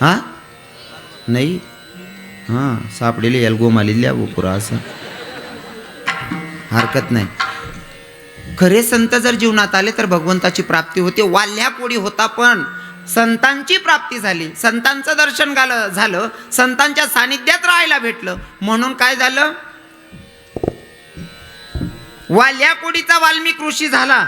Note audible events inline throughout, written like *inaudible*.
हां? नाही? हां सापडेले याल गोमालेल्या पुरा असं. हरकत नाही. खरे संत जर जीवनात आले तर भगवंताची प्राप्ती होते वाल्या कोडी होता पण संतांची प्राप्ती झाली. संतांचं दर्शन झालं झालं संतांच्या सानिध्यात राहायला भेटलं. म्हणून काय झालं? वाल्या कोडीचा वाल्मिक ऋषी झाला.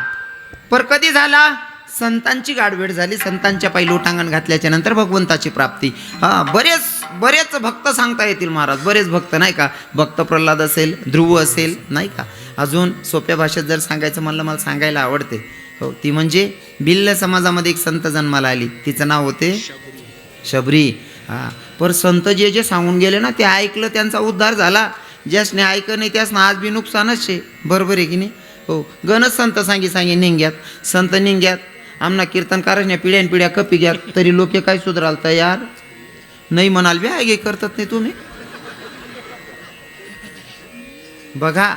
पर कधी झाला? संतांची गाडवेड झाली संतांच्या पायी लोटांगण घातल्याच्या नंतर भगवंताची प्राप्ती. हा बरेच बरेच भक्त सांगता येतील महाराज बरेच भक्त नाही का? भक्त प्रल्हाद असेल ध्रुव असेल नाही का? अजून सोप्या भाषेत जर सांगायचं म्हणलं मला सांगायला आवडते. हो ती म्हणजे बिल्ल समाजामध्ये एक संत जन्माला आली. तिचं नाव होते शबरी. हा पर संत जे जे सांगून गेले ना ते ऐकलं त्यांचा उद्धार झाला. ज्यासने ऐकलं नाही त्यासनं आज बी नुकसानच शे बरोबर आहे की नाही? हो गणच संत सांगी सांगे निंग्यात. संत निंग्यात आमना कीर्तनकारच पिढ्यान पिढ्या कपी घ्या तरी लोके काय सुधराल तयार? नाही म्हणाल व्या आगे करतात नाही तुम्ही? बघा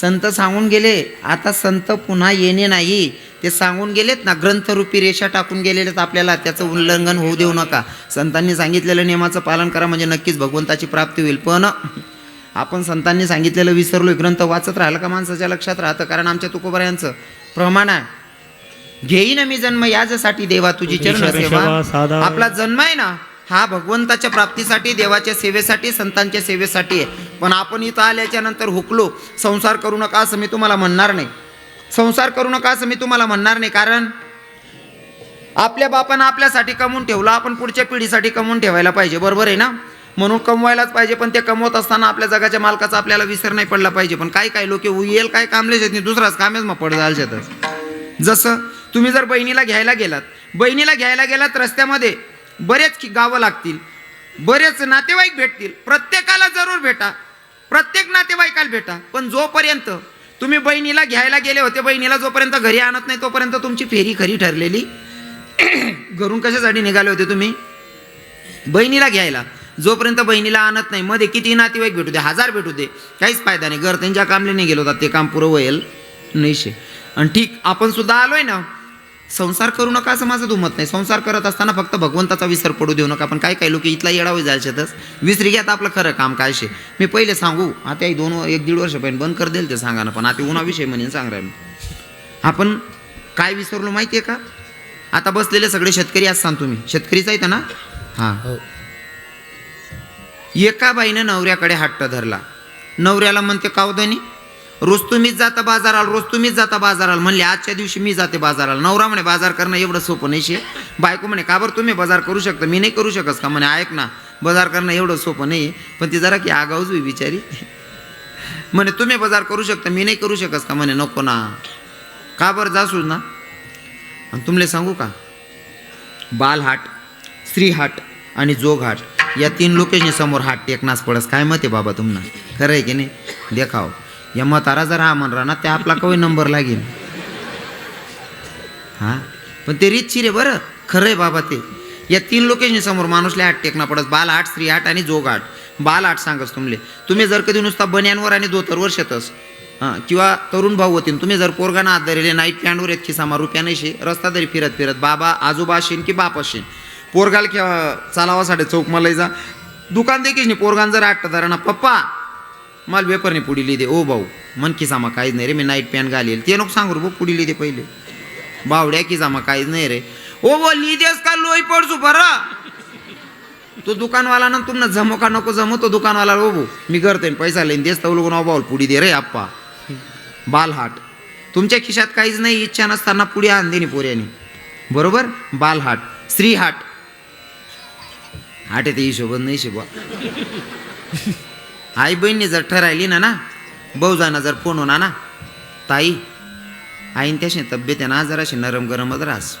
संत सांगून गेले आता संत पुन्हा येणे नाही. ते सांगून गेलेत ना ग्रंथरूपी रेषा टाकून गेलेलेत आपल्याला त्याचं उल्लंघन होऊ देऊ नका. संतांनी सांगितलेलं नियमाचं पालन करा म्हणजे नक्कीच भगवंताची प्राप्ती होईल. पण आपण संतांनी सांगितलेलं विसरलोय ग्रंथ वाचत राहिलं का माणसाच्या लक्षात राहतं? कारण आमच्या तुकोबऱ्यांचं प्रमाण आहे. घेईन मी जन्म याच्यासाठी देवा तुझी चरण सेवा. आपला जन्म आहे ना हा भगवंताच्या प्राप्तीसाठी देवाच्या सेवेसाठी संतांच्या सेवेसाठी आहे. पण आपण इथं आल्याच्यानंतर हुकलो संसार करू नका असं मी तुम्हाला म्हणणार नाही. संसार करू नका असं मी तुम्हाला म्हणणार नाही कारण आपल्या बापानं आपल्यासाठी कमवून ठेवलं आपण पुढच्या पिढीसाठी कमवून ठेवायला पाहिजे बरोबर आहे ना? म्हणून कमवायलाच पाहिजे पण ते कमवत असताना आपल्या जगाच्या मालकाचा आपल्याला विसर नाही पडला पाहिजे पण काही काही लोक येईल काय कामले शेत नाही दुसराच कामेच मग पड शेतच जसं तुम्ही जर बहिणीला घ्यायला गेलात बहिणीला घ्यायला गेलात रस्त्यामध्ये बरेच की गावं लागतील बरेच नातेवाईक भेटतील प्रत्येकाला जरूर भेटा प्रत्येक नातेवाईकाला भेटा पण जोपर्यंत तुम्ही बहिणीला घ्यायला गेले होते बहिणीला जोपर्यंत घरी आणत नाही तोपर्यंत तुमची फेरी खरी ठरलेली. *clears throat* घरून कशासाठी निघाले होते तुम्ही? बहिणीला घ्यायला. जोपर्यंत बहिणीला आणत नाही मध्ये किती नातेवाईक भेटू दे हजार भेटू दे काहीच फायदा नाही. घर त्यांच्या कामले नाही गेलो होता ते काम पुरं होईल. नाहीशे आणि ठीक आपण सुद्धा आलोय ना संसार करू नका असं माझं दुमत नाही. संसार करत असताना फक्त भगवंताचा विसर पडू देऊ नका. पण काही काही लोक इथला येडा होई जायच्यातच विसरी घ्यात आपलं खरं काम काय शे. मी पहिले सांगू आता एक दोन एक दीड वर्ष पहिलं बंद कर देईल ते सांगा ना पण आता उन्हाविषयी म्हणेन सांग राहिलो आपण काय विसरलो माहिती आहे का? आता बसलेले सगळे शेतकरी असताना तुम्ही शेतकरीच आहेत ना? हां. हो. एका बाईनं नवऱ्याकडे हट्ट धरला. नवऱ्याला म्हणते कावदनी रोज तुम्हीच जाता बाजाराला रोज तुम्हीच जाता बाजाराला. म्हणले आजच्या दिवशी मी जाते बाजाराला. नवरा म्हणे बाजार करणं एवढं सोपं नाही शे. बायको म्हणे का बरं तुम्ही बाजार करू शकता? मी नाही करू शकत का? म्हणे ऐक ना बाजार करणं एवढं सोपं नाही पण ती जरा की आगाऊच होई बिचारी. *laughs* म्हणे तुम्ही बाजार करू शकता? मी नाही करू शकत का? म्हणे नको ना. का बरं? जासूच ना आणि तुमले सांगू का? बालहाट स्त्रीहाट आणि जोगहाट या तीन लोकेशनी समोर हाट टेकनास पडस. काय मत आहे बाबा तुम्हाला? खरं आहे की नाही? देखाव. या मतारा जर हा म्हणरा ना त्या आपला कवी नंबर लागेल. हां? पण ते रीतशीर आहे बरं. खरं आहे बाबा ते. या तीन लोकेशन समोर माणूसला आठ टेकना आर्ट स्त्री आठ आणि जोगहाट बालहाट सांगस तुमले तुम्ही जर कधी नुसता बन्यांवर आणि धोतरवर शेतस हां किंवा तरुण भाऊ होतीन तुम्ही जर पोरगाना हात धरले नाईट पॅन्टवर येत खिसामा रुपया नाही शे रस्ता तरी फिरत फिरत बाबा आजोबा असेन की बाप असेन. पोरगाल किंवा चालावासाठी चौक मला जा. दुकान देखील नाही पोरगान जर आठ धरा ना पप्पा मला पेपरने पुढी लिहिदे ओ भाऊ मन की सामा काहीच नाही रे मी नाईट पॅन्ट घालेल. ते नको सांगू रे भाऊ पुढी लिहिदे पहिले. बावड्या की जामा काहीच नाही रे. ओ भाऊ लिहिदेस का? लोई पडसू बरा तो दुकानवाला ना तुम्हाला जमो का नको जमो तो दुकानवाला ओ भाऊ मी करते पैसा लेन देस तवलो नाव भाऊ पुढी दे रे आप्पा. बालहाट तुमच्या खिशात काहीच नाही इच्छा नसताना पुढे आण पोऱ्याने. बरोबर? बालहाट स्त्रीहाट हाट. येते हिशोबत नाही शिबा आई बहिणी जर ठरायली ना ना भाऊजाना जर फोन होणार ना ताई आईन त्याशी तब्येत आहे ना जराशी नरम गरमच रास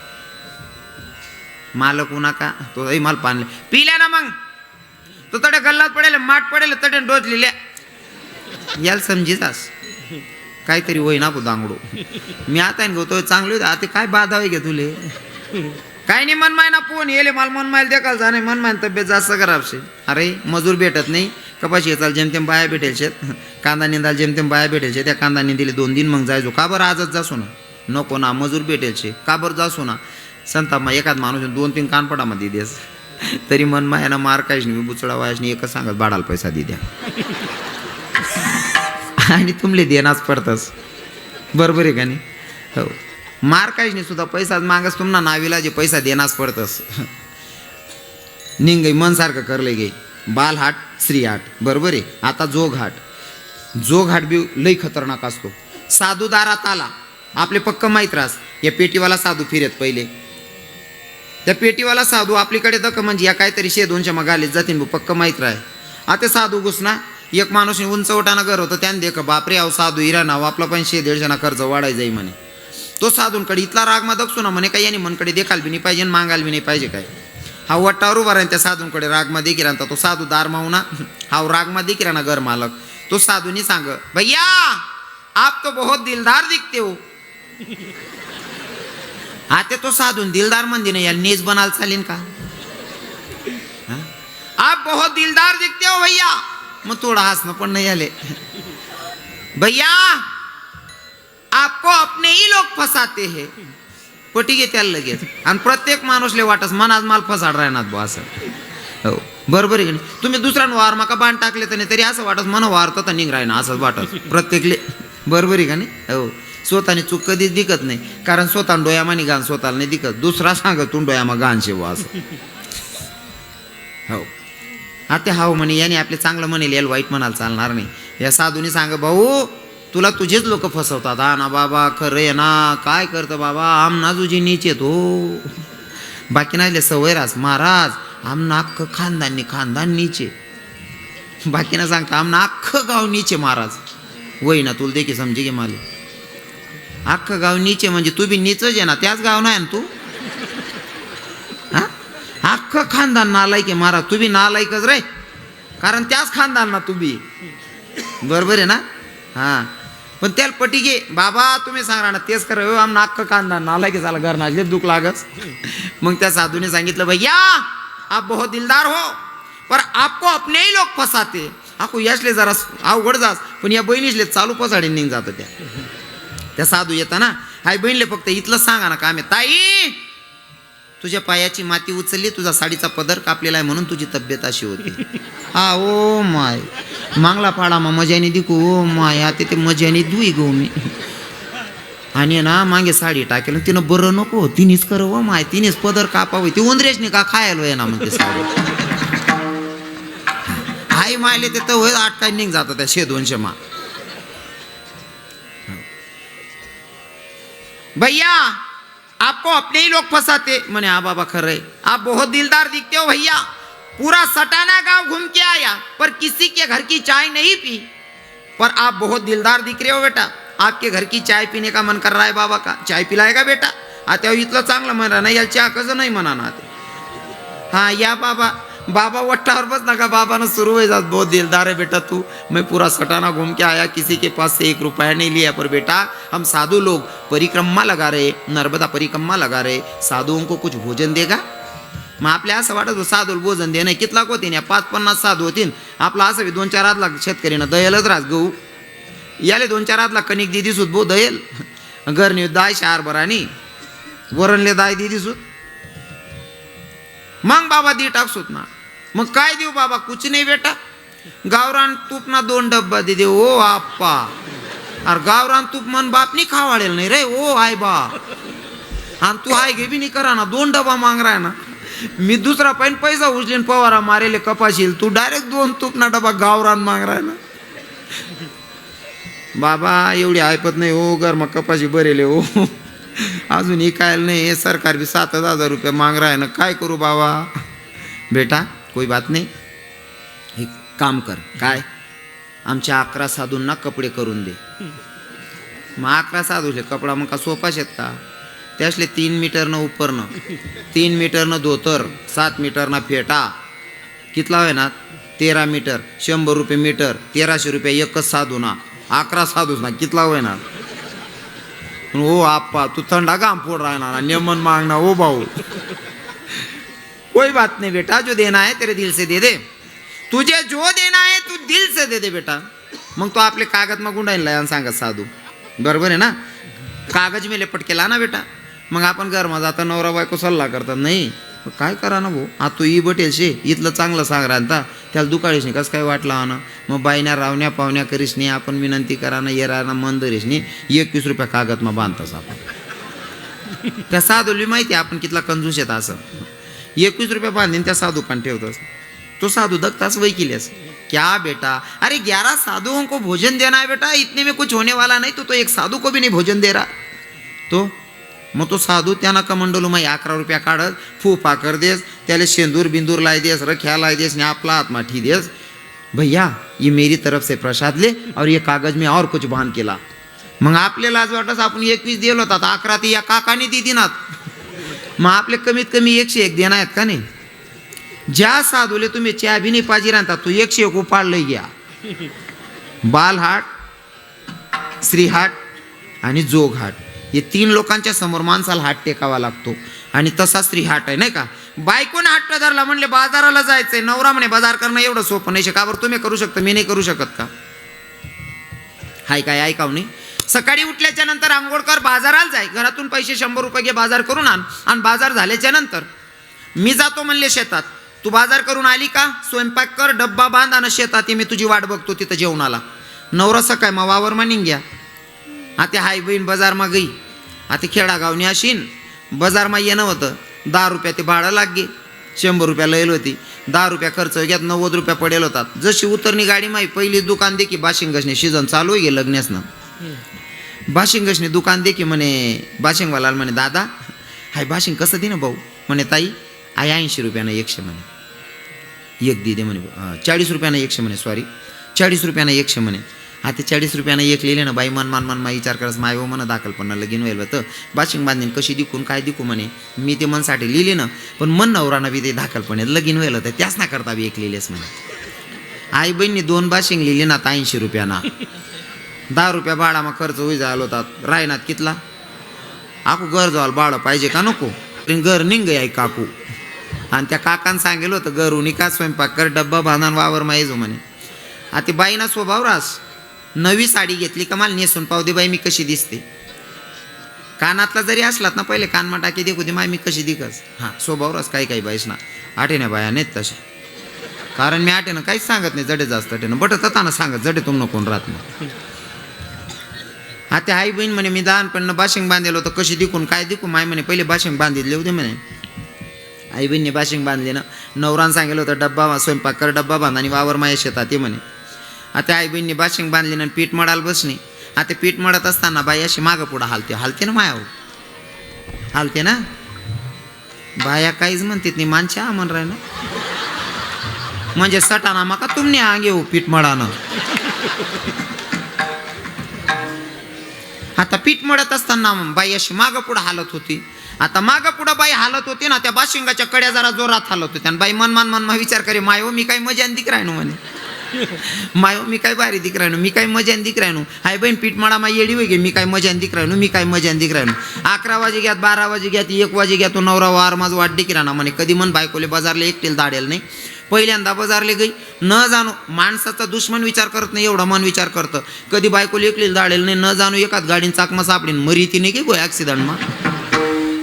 मालक उन्हा का तो आई माल पाणले पिल्या ना मग. तो तडे गल्लात पडेल माठ पडेल तडे डोचलेल्या याला समजीचास काहीतरी होई ना दांगडो मी आता आहे चांगली होती. आता काय बाधा होई घे तुले? काय नाही मन ना फोन येले मला मन मायल देखाल जा नाही मन तब्येत जास्त खराब शे. अरे मजूर भेटत नाही कपाशी येताल जेमतेम बाया भेटेल शेत. *laughs* कांदा निंदाल जेमतेम बाया भेटेल शे त्या कांदा निंदिले दोन दिन मग जायचो. का बरं आजच जासो ना? नको ना मजूर भेटेल शे. का बरं जासो ना? संताप एखाद माणूस दोन तीन कानपडामध्ये देस. *laughs* तरी मन मायानं मार काहीच नाही बुचडा वायच नाही एकच सांगत बाडाला पैसा दे द्या. *laughs* आणि तुमले देनाच पडतस. बरोबर आहे का नाही? हो. मार काहीच नाही सुद्धा पैसाच मागस तुम्हाला नावीला जे पैसा देनाच पडतस. निंग मन सारखं करले गे. बाल हाट श्री हाट. बरोबर आहे? आता जोग हाट. जोग हाट बी लई खतरनाक असतो. साधू दारात आला आपले पक्क माहीत रास या पेटीवाला साधू फिरत पहिले. त्या पेटीवाला साधू आपलीकडे दक म्हणजे या काहीतरी शे दोनच्या मग आले जातीन भाऊ पक्क माहीत राह आता साधू घुसना एक माणूस उंच ओटाना घर होतं त्याने देख बापरे अहो साधू इरा नाव आपला पण शे दीडशेना खर्च वाढाय जाई म्हणे. तो साधूंकडे इथला रागमा दक्षू ना म्हणे काय यांनी मनकडे देखाल बी नाही पाहिजे आणि मागाल बी नाही पाहिजे काय. हा वट्टावर उभा राहील त्या साधूंकडे रागमा देखील तो साधू दार मावना हा रागमा देखील ना घर मालक. तो साधूनी सांग भैया आप तो बहुत दिलदार दिखते हो. आता तो साधून दिलदार म्हणजे नाही याला नेज बनाल चालेल का? हा? आप बहुत दिलदार दिखते हो भैया. मग थोडं हसणं पण नाही आले. भैया आपको अपने ही लोग फसाते हे। पटी घे त्याला लगेच आणि प्रत्येक माणूसले वाटस मनात माल फसाड राहणार बो असं हो बरोबर आहे की नाही? तुम्ही दुसऱ्यानं वार माका बाण टाकले तर नाही तरी असं वाटत मन वारतं तर निघ राहीना असंच वाटत प्रत्येकले बरोबर आहे का नाही? हो स्वतःने चूक कधीच दिकत नाही। कारण स्वतः डोयामानी घाण स्वतःला नाही दिकत दुसरा सांगत तू डोयामा घाण शेवा असं हो आता हाव म्हणे याने आपले चांगलं म्हणेल याला वाईट म्हणाल चालणार नाही। या साधूने सांग भाऊ तुला तुझेच लोक फसवतात. हा ना बाबा खरं आहे ना. काय करतं बाबा? आम नाजूजी नीच येतो हो. बाकी नाही सवय महाराज आमना अख्खं खानदानी खानदान नीचे बाकी ना सांगता आमना अख्खं गाव नीचे महाराज. वय ना तुला देखील समजे घे मला. अख्खं गाव नीचे म्हणजे तू बी नीचच आहे ना. त्याच गाव नाही ना तू? हा अख्खं खानदान नालायक आहे महाराज. तू बी नालायकच रे. कारण त्याच खानदान ना तू बी बरोबर आहे ना? हां. पण त्याला पटी घे. बाबा तुम्ही सांगा ना तेच करा आम आमना कांदा खानदान नालायक आहे, झाला घर नाचले दुःख लागच मग त्या साधूने सांगितलं भैया आप बहुत दिलदार हो पर आपको अपने ही लोक फसाते. आपको यशले जरा अवघड जास पण या बहिणीसले चालू फसाडे निघ जातो त्या. त्या साधू येताना हाय बहिणले फक्त इथलं सांगा ना काम. आहे ताई तुझ्या पायाची माती उचलली तुझा साडीचा पदर कापलेला आहे म्हणून तुझी तब्येत अशी होती. *laughs* हा ओ माय. मागला पाडा मा मजाने दिकू ओ माय. आता ते मजाने दुई गो मी. आणि ना मागे साडी टाकेल तिनं बरं नको तिनेच कर व माय. तिनेच पदर कापावं. ती उंदरेशने का खायला आहे ना म्हणते साडी. आई मायले ते तर होय आठ काय निघ जातं त्या शे दोनशे मा. भैया! आपको अपने ही लोग फंसाते। मैंने हाँ बाबा खरे आप बहुत दिलदार दिखते हो भैया। पूरा सटाना गांव घूम के आया पर किसी के घर की चाय नहीं पी। पर आप बहुत दिलदार दिख रहे हो बेटा। आपके घर की चाय पीने का मन कर रहा है बाबा का। चाय पिलाएगा बेटा? आता हो, इथलं चांगलं म्हणा नाही याला चहा कसं नाही म्हणा ना ते हाँ या बाबा बाबा वट्टावर बस नका बाबा ने शुरू हो जात बहुत दिलदार है बेटा तू। मैं पूरा सटाना घूम के आया किसी के पास से एक रुपया नहीं लिया पर बेटा हम साधु लोग परिक्रमा लगा रहे नर्मदा परिक्रमा लगा रहे साधुओं को कुछ भोजन देगा? मग आपल्या असं वाटत होतं भोजन दे नाही कितला होतीन या पाच पन्नास साधू होतीन. आपला असं दोन चार हातला शेतकरीनं दयलच राहत गहू. याले दोन चार आतला कणिक दिदी सुत बो दयल. *laughs* घरनी दाय शार बरानी वरणले दाय दिदी सुत मग बाबा दी टाकसूत ना मग काय देऊ बाबा? कुछ नाही बेटा. गावरान तूप ना दोन डब्बा दे दे. ओ आप्पा. अरे गावरान तूप मन बापनी खावाडेल नाही रे. ओ आय बा आणि तू हाय घे बी नाही करा ना. दोन डबा मांग राय ना. मी दुसरा पण पैसा उचलीन पवारा मारेले कपाशील. तू डायरेक्ट दोन तूप ना डबा गावरान मांग राय ना. बाबा एवढी ऐपत नाही. हो गर मग कपाशी बरेले हो अजून इकायला नाही हे सरकार बी सात हजार रुपये मांग रहा ना काय करू बाबा? बेटा कोई बात नाही. हे काम कर. काय? आमच्या अकरा साधूंना कपडे करून दे. मग अकरा साधूले कपडा मग का सोपा आहेत का? त्यासले तीन मीटरनं उपरनं तीन मीटरनं धोतर सात मिटरना फेटा. कितला होय ना? तेरा मीटर शंभर रुपये मीटर तेराशे रुपये एकच साधू ना अकरा साधूच ना कितला होय ना? हो, ओ आप्पा तू थंडा काम फोड़ रहा ना नियमन मांगना ओ हो, भाऊ. कोई बात नहीं बेटा. जो देना है तेरे दिल से दे दे. तुझे जो देना है तू दिल से दे दे बेटा. मग तो आपले कागद मग गुंडाईला सांगत साधू. बरोबर आहे ना? कागज मेले पटकेला ना बेटा. मग आपण घरमा जाता नवरा बायको सल्ला करतात नाही? काय करा ना भाऊ? हा तो ई बटेल शे. इथलं चांगलं सांग राहता त्याला दुकाळीस नाही कसं काय वाटलं आणा मग बायण्या रावण्या पावण्या करीस नाही आपण विनंती करा ना येरा ना मन धरीस नाही. एकवीस रुपया कागद मग बांधतास आपण. त्या साधूला माहिती आपण कितला कंजूस येत असं. एकवीस रुपया बांधीन त्या साधू पण ठेवतोस. तो साधू दगतास वही क्या बेटा? अरे ग्यारह साधुओं को भोजन देना है बेटा इतने में कुछ होने वाला नहीं तो तो एक साधू को भी नहीं भोजन दे रहा. तो मग तो साधू त्यांना कमंडलू माई अकरा रुपया काढत फू पाकर देस त्याला शेंदूर बिंदूर लाय देस रख्या लाय देस ने आपला हाथ माठी देस. भैया ये मेरी तरफ से प्रसाद ले और ये कागज में और कुछ बांध केला. मग आपल्याला आज वाटत आपण एकवीस दिलं होतात अकरा ते या काकाने ती दिनात. मग आपले कमीत कमी एकशे एक देणार आहेत का नाही? ज्या साधूले तुम्ही चहा बी नाही पाजी राहता तू एकशे एक उपाड लई घ्या. *laughs* बालहाट श्रीहाट आणि जोगहाट. हे तीन लोकांच्या समोर माणसाला हात टेकावा लागतो. आणि तसा स्त्री हाट आहे नाही का? बायकोने हात धरला म्हणले बाजाराला जायचंय नवरा म्हणे बाजार करणं एवढं सोपं नाही. का बरं तुम्ही करू शकता? मी नाही करू शकत का? हाय काय ऐकाव नाही. सकाळी उठल्याच्या नंतर आंघोळ कर बाजाराला जाय. घरातून पैसे शंभर रुपये घे बाजार करून आण. आणि बाजार झाल्याच्यानंतर मी जातो म्हणले शेतात. तू बाजार करून आली का? स्वयंपाक कर डब्बा बांध आणि शेतात मी तुझी वाट बघतो तिथं जेवणाला. नवरा सकाळ मग वावर मा निघ्या आता हाय बहीण बाजारमा गई आता खेडागावनी अशीन. बाजारमा येणं होतं. दहा रुपया ते भाडं लागे शंभर रुपया लयल होती. दहा रुपया खर्च घ्यात नव्वद रुपया पडेल होतात. जशी उतरणी गाडी माही पहिली दुकान दे की बाशिंगसने सीझन चालू आहे लग्नेसनं बाशिंगसने दुकान दे की म्हणे बाशिंगवाला म्हणे दादा हाय बाशिंग कसं दे ना भाऊ? म्हणे ताई आय ऐंशी रुपयानं एकशे म्हणे. एक दे म्हणे चाळीस रुपयानं एकशे म्हणे सॉरी चाळीस रुपयानं एकशे म्हणे. आता चाळीस रुपयानं एक लिहिले ना बाई मन मान मन मा विचार करस माय हो म्हणा दाखल पण लगीन व्हायला तर बाशिंग बांधीन कशी दिकून काय दिकू म्हणे. मी ते मनसाठी लिहिले ना पण मन नवराना बी ते दाखल पण लगीन व्हायला तर त्याच ना करता बी एक लिहिलेस म्हणे. आई बहिणी दोन बाशिंग लिहिले ना आता ऐंशी रुपयाना. दहा रुपया बाळामा खर्च होई जायला होतात रायनात कितला? आकू घर जाल बाळ पाहिजे का नको? घर निंग आहे काकू. आणि त्या काकान सांगेल होतं घर उनी का स्वयंपाक कर डब्बा बांधान वावर माहिजो म्हणे. आता बाईना स्वभाव रास. नवी साडी घेतली का मला नेसून पाहू दे बाई मी कशी दिसते? कानातला जरी असलात ना पहिले कानमा टाकी देखू दे माय मी कशी दिकस हां स्वभाव काही काही बाईस ना. आठे बाया नाहीत तशा. कारण मी आठेनं काहीच सांगत नाही जडे जास्त आठेनं. बटत ना सांगत जडे तुम कोण राहत नाही. आता आई बहीण म्हणे मी लहानपणी बाशिंग बांधलेलं होतं कशी दिकून काय दिकू माय म्हणे पहिले बाशिंग बांधितले होते म्हणे. आई बहिणीने बाशिंग बांधले ना नवरान सांगितलं होतं डब्बा स्वयंपाक कर डब्बा बांध आणि वावर माझ्या शेतात ते म्हणे. आता आई बहिणी बाशिंग बांधली ना पीठ मळायला बसणे आता पीठ मळत असताना बाई अशी मागं पुढं हालते. हालते ना मायावर? हालते ना? बाया काहीच म्हणतात नाही. मानच्या म्हण राय ना? म्हणजे सटाना माका तुमने आगे हो पीठ मळानं? आता पीठ मळत असताना बाई अशी मागं पुढं हालत होती. आता मागं पुढं बाई हालत होती ना त्या बाशिंगाच्या कड्या जरा जोरात हालत होत्या आणि बाई मन मन मन विचार करे माय हो मी काही मजान दिक राहिनो म्हणे. माय मी काय भारी दिक राहणू मी काय मजान दिक राहणू हाय बहीण पीठ मळा मा येडी वगे मी काय मजान दिक राहणू मी काय मजान दिक राहणू अकरा वाजे घ्यात बारा वाजे घ्यात एक वाजे घ्या तो नवरा वार माझं वाट दिक राहणार म्हणे. कधी मन बायकोले बाजारले एकटेल दाडेल नाही. पहिल्यांदा बाजारले गई. न जाणू माणसाचा दुश्मन विचार करत नाही एवढा मन विचार करतं. कधी बायकोले एकलेल दाडेल नाही न जाणू एकाच गाडीन चाकमा सापडीन मरी ती नाही की गो ॲक्सिडंटमा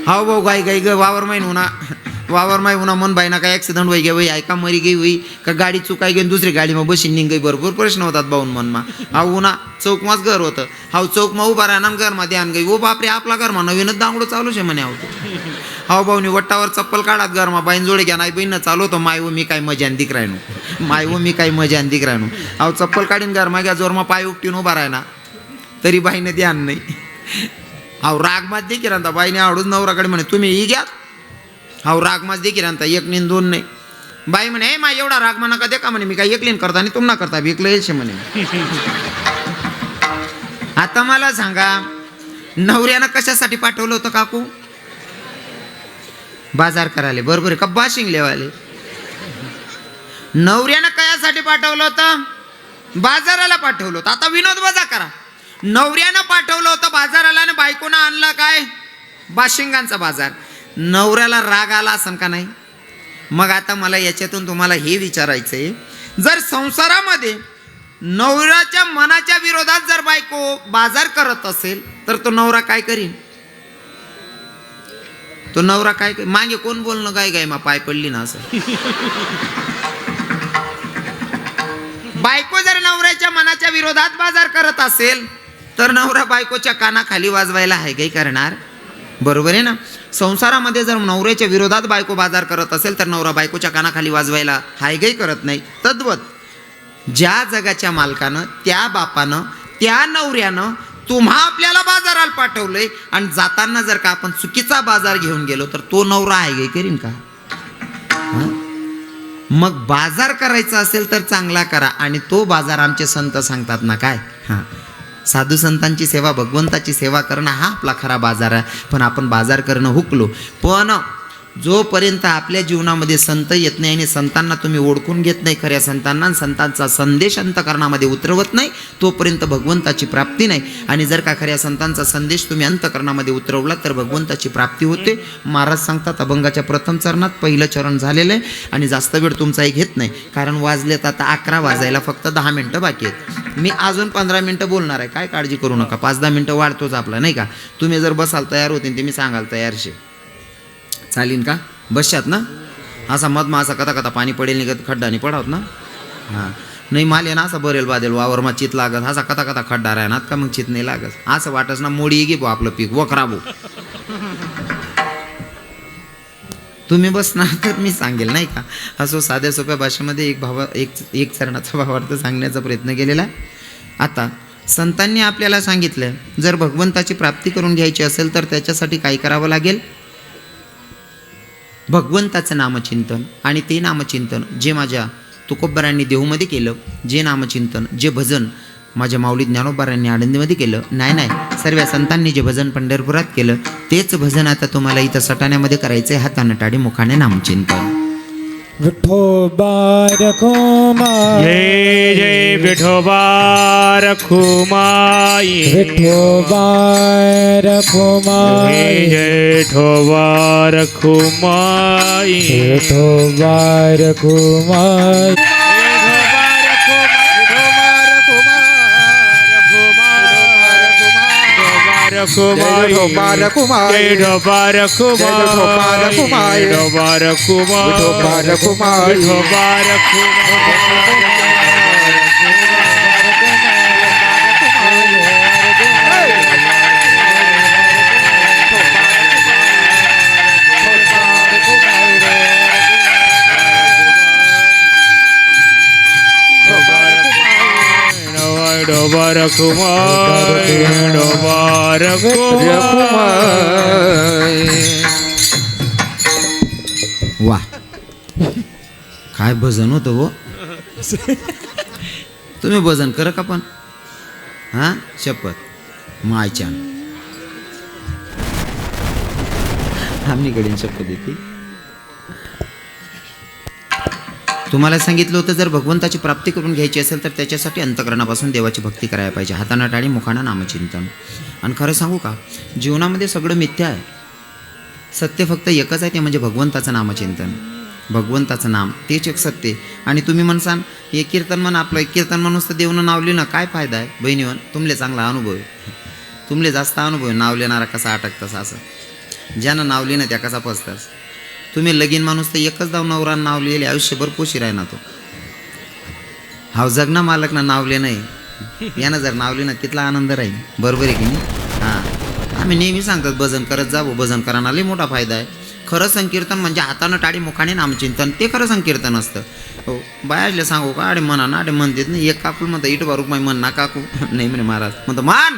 हाव भाऊ गाय गाई ग वावर माहीन होणार वावर माही होना मन बाईना काय ॲक्सिडंट होई गे वई का मरी गई होई का गाडी चुकाय गेली दुसरी गाडीमा बशीन निघ भरपूर प्रश्न होतात बाहून मनमा. हाव उन्हा चौकमाच घर होतं. हाव चौकमा उभा राहणार घरमा ध्यान गई ओ बापरे आपला घरमा नवीनच दांगडो चालू शे म्हणे हाव हाव भाऊनी वट्टावर चप्पल काढात घरमा बाईन जोडे घ्या नाही बहीण चालू होतं माय हो मी काय मजान दिक राहणू माय हो मी काय मजान दिक राहणू हाव चप्पल काढीन घरमा घ्या जोरमा पाय उपटीन उभा राहना तरी बाईनं ध्यान नाही. हाव रागमात देखील राहता बाईने आवडून नवराकडे म्हणे तुम्ही ही घ्या हाव रागमात देखील राहता एक नीन दोन नाही. बाई म्हणे "ए, मा एवढा राग म्हणा का दे का म्हणे मी काय एकलीन करता आणि तुम्हाला करता विकलं येईल म्हणे. *laughs* आता मला सांगा नवऱ्यानं कशासाठी पाठवलं होतं काकू? बाजार करायला बरोबर आहे का? बाशिंग लेवाले नवऱ्यानं कशासाठी पाठवलं होतं? बाजाराला पाठवलं होतं. आता विनोद वजा करा. नवऱ्यानं पाठवलं होतं बाजाराला आणि बायकोनं आणलं काय? बाशिंगांचा बाजार. नवऱ्याला राग आला असन का नाही? मग आता मला याच्यातून तुम्हाला हे विचारायचं आहे जर संसारामध्ये नवऱ्याच्या मनाच्या विरोधात जर बायको बाजार करत असेल तर तो नवरा काय करीन? तो नवरा काय करी मागे कोण बोलणं काय काय मा पाय पडली ना असं? बायको जर नवऱ्याच्या मनाच्या विरोधात बाजार करत असेल तर नवरा बायकोच्या कानाखाली वाजवायला हायगाई करणार. बरोबर आहे ना? संसारामध्ये जर नवऱ्याच्या विरोधात बायको बाजार करत असेल तर नवरा बायकोच्या कानाखाली वाजवायला हाय करत नाही. तद्वत ज्या जगाच्या मालकानं त्या बापानं त्या नवऱ्यानं तुम्हा आपल्याला बाजाराला पाठवलंय आणि जाताना जर का आपण चुकीचा बाजार घेऊन गेलो तर तो नवरा आहे करीन का? मग बाजार करायचा असेल तर चांगला करा आणि तो बाजार आमचे संत सांगतात ना काय? हां. साधू संतांची सेवा भगवंताची सेवा करणं हा आपला खरा बाजार आहे. पण आपण बाजार करणं हुकलो. पण जोपर्यंत आपल्या जीवनामध्ये संत येत नाही आणि संतांना तुम्ही ओळखून घेत नाही खऱ्या संतांना संतांचा संदेश अंतकरणामध्ये उतरवत नाही तोपर्यंत भगवंताची प्राप्ती नाही. आणि जर का खऱ्या संतांचा संदेश तुम्ही अंतकरणामध्ये उतरवला तर भगवंताची प्राप्ती होते. महाराज सांगतात अभंगाच्या प्रथम चरणात पहिलं चरण झालेलं आहे आणि जास्त वेळ तुमचाही घेत नाही. कारण वाजलेत आता अकरा वाजायला फक्त दहा मिनटं बाकी आहेत. मी अजून पंधरा मिनटं बोलणार आहे. काय काळजी करू नका. पाच दहा मिनटं वाढतोच आपला नाही का? तुम्ही जर बसाल तयार होते ते मी सांगाल तयारशी चालीन का? बसशात ना? असा मधमा असा कथा कथा पाणी पडेल निघत खड्डा नाही पडावत ना? हां. नाही माल ना असं बरेल बादेल वावरमा चित लागत असा कथा कथा खड्डा राहणार का मग चित नाही लागत? असं वाटस ना मोडी गे भाऊ आपलं पीक वखराबो तुम्ही बसणार तर मी सांगेल नाही का? असो साध्या सोप्या भाषेमध्ये एक भावा एक एक चरणाचा भावार्थ सांगण्याचा प्रयत्न केलेला आहे. आता संतांनी आपल्याला सांगितलं जर भगवंताची प्राप्ती करून घ्यायची असेल तर त्याच्यासाठी काय करावं लागेल? भगवंताचं नामचिंतन आणि ते नामचिंतन जे माझ्या तुकोबरांनी देहूमध्ये केलं जे नामचिंतन जे भजन माझ्या माऊली ज्ञानोबारांनी आनंदीमध्ये केलं नाही नाही सर्व संतांनी जे भजन पंढरपुरात केलं तेच भजन आता तुम्हाला इथं सटाण्यामध्ये करायचं आहे हातानं टाडी मुखाने नामचिंतन. विठोबा रखुमाई जय जय विठोबा रखुमाई विठोबा रखुमाई जय ठोबा रखुमाई विठोबा रखुमाई जय ढोबा रखुमाई जय ढोबा रखुमाई जय ढोबा रखुमाई ढोबा रखुमाई ढोबा वा. काय भजन होतं हो तुम्ही भजन करा का पण? हां? शपथ. मायच्या आम्हीकडे शपथ येते तुम्हाला सांगितलं होतं जर भगवंताची प्राप्ती करून घ्यायची असेल तर त्याच्यासाठी अंतकरणापासून देवाची भक्ती करायला पाहिजे. हाताना टाळी मुखाना नामचिंतन. आणि खरं सांगू का जीवनामध्ये सगळं मिथ्या आहे. सत्य फक्त एकच आहे ते म्हणजे भगवंताचं नामचिंतन. भगवंताचं नाम तेच एक सत्य आणि तुम्ही म्हणसान हे कीर्तन म्हण आपलं कीर्तन म्हणून तर देवनं नाव लिहिणं काय फायदा आहे? बहिणीवन तुमले चांगला अनुभव आहे. तुमले जास्त अनुभव आहे नाव लिहिणारा कसा अटकतास असं. ज्यानं नाव लिहिणं त्या कसा पसतास तुम्ही लगीन माणूस तर एकच दाव नवरा नाव लिहिले आयुष्यभर पोशी राहीना तो. हाव जगना मालक ना नावले नाही यानं जर नाव ना तिथला आनंद राहील? बरोबर आहे की नाही? हां. आम्ही नेहमी सांगतात भजन करत जावं भजन करायला लई मोठा फायदा आहे. खरं संकीर्तन म्हणजे हातानं टाळी मुखाने नामचिंतन ते खरं संकीर्तन असतं. हो बायाजले सांगू का अडे म्हणा ना अडे म्हणतात ना एक काकू म्हणतं इट बारूक माई म्हण ना काकू. *laughs* नाही म्हणे महाराज. म्हणतो मान.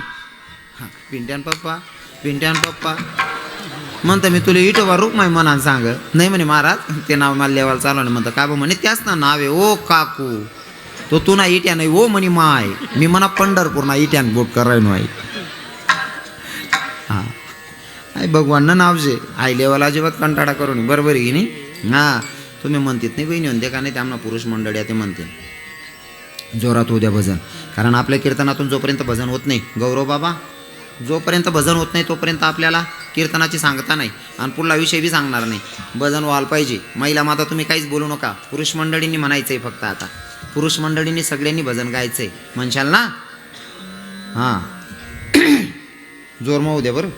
हां पिंट्यान पप्पा पिंट्यान पप्पा. म्हणतं मी तुला इट वारूक माय मनान सांग. नाही म्हणे महाराज ते नाव मला लेवायला चालू नाही म्हणतं का बा? म्हणे त्याच ना नाव आहे. ओ काकू तो तू ना इट्या नाही. ओ म्हणे माय मी म्हणा पंढरपूर ना इट्यान बोट करायनो नाही हां. आई भगवाननं नाव जे आई लेवाला अजिबात कंटाळा करू नये. बरोबर आहे की नाही? हां तुम्ही म्हणतात नाही बहिणी म्हणते का नाही ते पुरुष मंडळी आहे ते म्हणते. जोरात उद्या भजन कारण आपल्या कीर्तनातून जोपर्यंत भजन होत नाही गौरव बाबा जोपर्यंत भजन होत नाही तोपर्यंत आपल्याला कीर्तनाची सांगता नाही आणि पुढला विषय बी सांगणार नाही. भजन व्हायला पाहिजे. महिला माता तुम्ही काहीच बोलू नका. पुरुष मंडळींनी म्हणायचं आहे फक्त आता. पुरुष मंडळींनी सगळ्यांनी भजन गायचं आहे म्हणशाल ना? हां. जोर होऊ द्या बरं.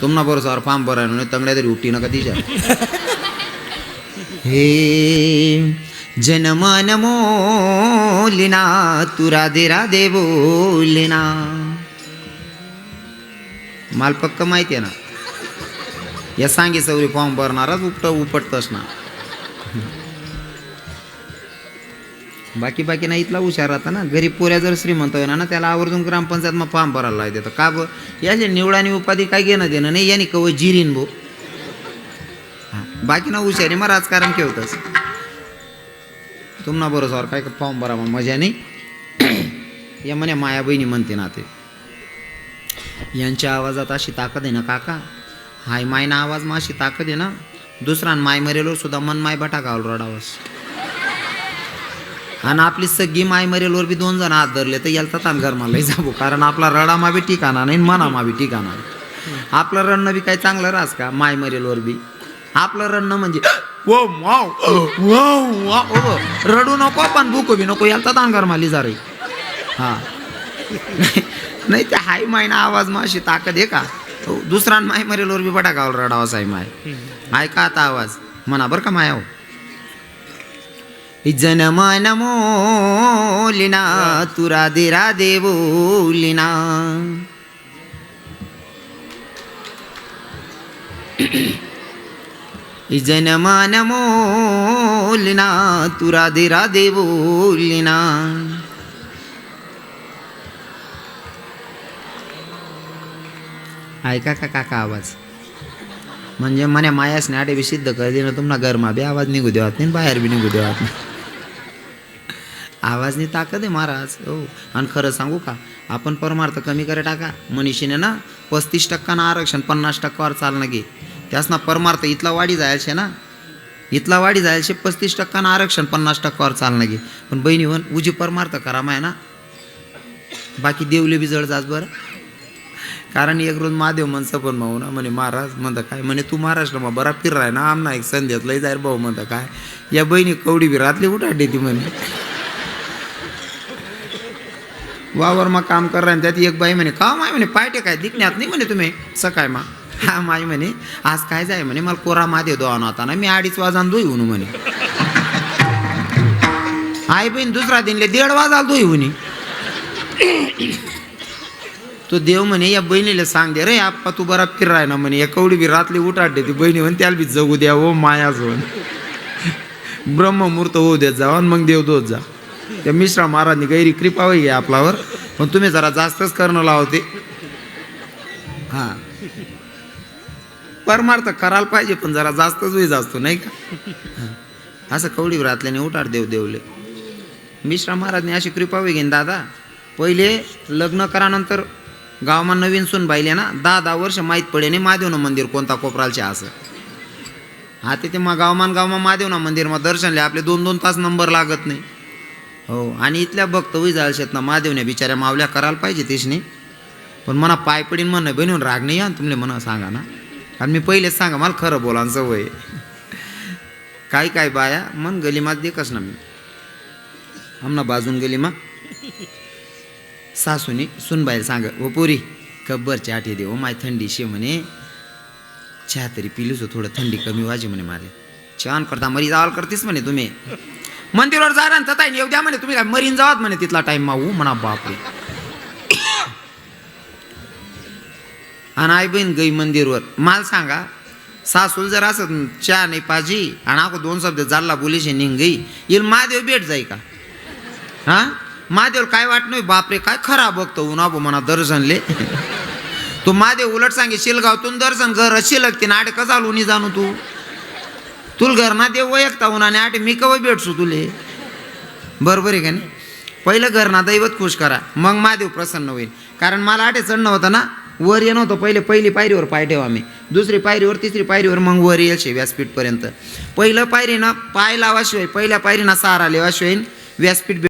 तुम्हाला बरोबर फार्म बरं नाही तंगड्या तरी उपटी नका तिच्या. हे जनमन मोलिना तू राधे राधे बोलिना. माल पक्क माहिती आहे ना. या सांगे सवरी फॉर्म भरणारच उपट उपटतस ना. बाकी बाकी नाही इथला हुशार राहता ना. घरी पोऱ्या जर श्रीमंत होईना ना त्याला आवर्जून ग्रामपंचायत मग फॉर्म भरायला लावते तर का ब याचे निवडानी उपाधी काय घेणं देणं नाही यांनी कवय जिरीन भो. हा, बाकी ना हुशारी मग राजकारण ठेवतस तुम्हाला बरोबर काय फॉर्म भरा मग मजा नाही. *clears throat* या म्हणे माया बहिणी म्हणते ना ते. यांच्या आवाजात अशी ताकद आहे ना काका? हाय मायना आवाज मग अशी ताकद आहे ना? दुसरा माय मरेलो सुद्धा मन माय बटा गावल रडावस आणि आपली सगळी माय मरेलवर बी दोन जण हात धरले तर याला ताण गरमालाही जाबो. कारण आपला रडामा बी ठिकाणा नाही मनामा बी ठिकाणा आपलं रडणं बी काही चांगलं राहस का माय मरेलवर बी? आपलं रडणं म्हणजे *gasps* ओ वाव वाव वाव ओ, रडू नको पण भूक बी नको याला ताण गरमाली जा रे. हा. *laughs* नाही ते हाय मायना आवाज माशी ताकद आहे का? हो, दुसरा माय मरेलवर बी बटा गावल रडावास आहे माय. ऐका आता आवाज? म्हणा बरं का माया हो. जनमन मोलिना तुरा देरा राधे बोलिना. जनमन मोलिना देरा राधे ऐका का काका आवाज? म्हणजे म्हणे मायास नाटे बी सिद्ध कर दे ना तुम्हाला घरमा बी आवाज निघू देवात नाही बाहेर बी निघू देवात नाही. आवाजनी ताकद आहे महाराज हो. आणि खरं सांगू का आपण परमार्थ कमी करे टाका. मनीषीने ना पस्तीस टक्कानं आरक्षण पन्नास टक्कावर चालणं घे. त्यास ना परमार्थ इथला वाढी जायचे ना इथला वाढी जायचे पस्तीस टक्कानं आरक्षण पन्नास टक्क्यावर चालणं घे. पण बहिणी उजी परमार्थ करा माय ना. बाकी देवले बी जळ जास बरं. कारण एक रोज महादेव म्हणचं पण भाऊ ना. म्हणे महाराज म्हणतं काय? म्हणे तू महाराष्ट्र मग बरा फिर राय ना आमना एक संध्यात लय जायर भाऊ म्हणतं काय? या बहिणी कवडी बी रातली उठाडली ती? म्हणे. वावर मग काम कर आणि त्यात एक बाई म्हणे का माय? म्हणे पायटे काय दिखण्यात नाही म्हणे तुम्ही सकाळ मा. हा माई म्हणे आज काय जाय? म्हणे मला कोरा महादेव दोन होता ना मी अडीच वाजान दोई होऊन म्हणे. आई बहीण दुसरा दिनले दीड वाजाल दोई होणे तो देव म्हणे या बहिणीला सांग दे रे आप्पा तू बरा फिरराय ना म्हणे. या कवडी बी रातली उठाडते ती बहिणी म्हणे त्याला बी जगू द्या ओ मायाच म्हण ब्रह्ममुहूर्त होऊ देत जा आणि मग देवदोत जा. त्या मिश्रा महाराजनी गैरी कृपा घ्या आपल्यावर. पण तुम्ही जरा जास्तच करणं लावते. हां. परमार्थ करायला पाहिजे पण जरा जास्तच वेळ असतो नाही का? असं कवडी रातल्याने उठाड देव देवले. मिश्रा महाराजने अशी कृपा होई घेईन दादा पहिले लग्न करानंतर गावमा नवीन सून बाईले ना दहा दहा वर्ष माहीत पडे नाही महादेवनं मंदिर कोणता कोपरालचे असं. हा तिथे मग गावमान गावमा महादेवना मंदिरमा दर्शनले आपले दोन दोन तास नंबर लागत नाही. हो आणि इथल्या भक्त होई जायला ना महादेवने बिचाऱ्या मावल्या करायला पाहिजे तेच नाही पण म्हणा पाय पडीन म्हणणं बहिणून राग नाही या तुमले म्हणा सांगा ना. आणि मी पहिलेच सांगा मला खरं बोला सवय *laughs* काय काय बाया मन गलीमात देखच ना मी. आमना बाजून गलीमा. सासूनी सुनबाईल सांग ओ पोरी कब्बर चहा दे ओ माय थंडी शे म्हणे. चहा तरी पिलीच थोडं थंडी कमी वाजे म्हणे माले. छान करता मरी जावाल करतीस म्हणे तुम्ही. मंदिरावर जा ना तताय येऊ द्या म्हणे तुम्ही काय मरीन जावात म्हणे तिथला टाइम माऊ म्हणा बापरे. *coughs* आणि आई बहीण गई मंदिरवर. माल सांगा सासूल जर असं चहा नाही पाजी आणि ako दोन शब्द जाल्ला बोलीशे निंग गई येईल महादेव भेट जाई का? हा? महादेव काय वाट नाही बापरे काय खरा बघतो उन्हा म्हणा दर्शनले तू महादेव उलट सांगे शिलगावतून दर्शन घर शिलकते ना आडे कसा उनी जाणू तू. तुल घर ना देव वयकता उन्हाने आठ मी कव भेटसू तुले. बरोबर आहे का नाही? पहिलं घर ना दैवत खुश करा मग महादेव प्रसन्न होईल. कारण मला आटे चढणं होतं ना वर येणं होतं पहिले पहिली पायरीवर पाय ठेवा मी दुसरी पायरीवर तिसरी पायरीवर मग वर येईल शे व्यासपीठपर्यंत पहिलं पायरीनं पाय लावाशिवाय पहिल्या पायरीना सहारा लेवाशिवाय व्यासपीठ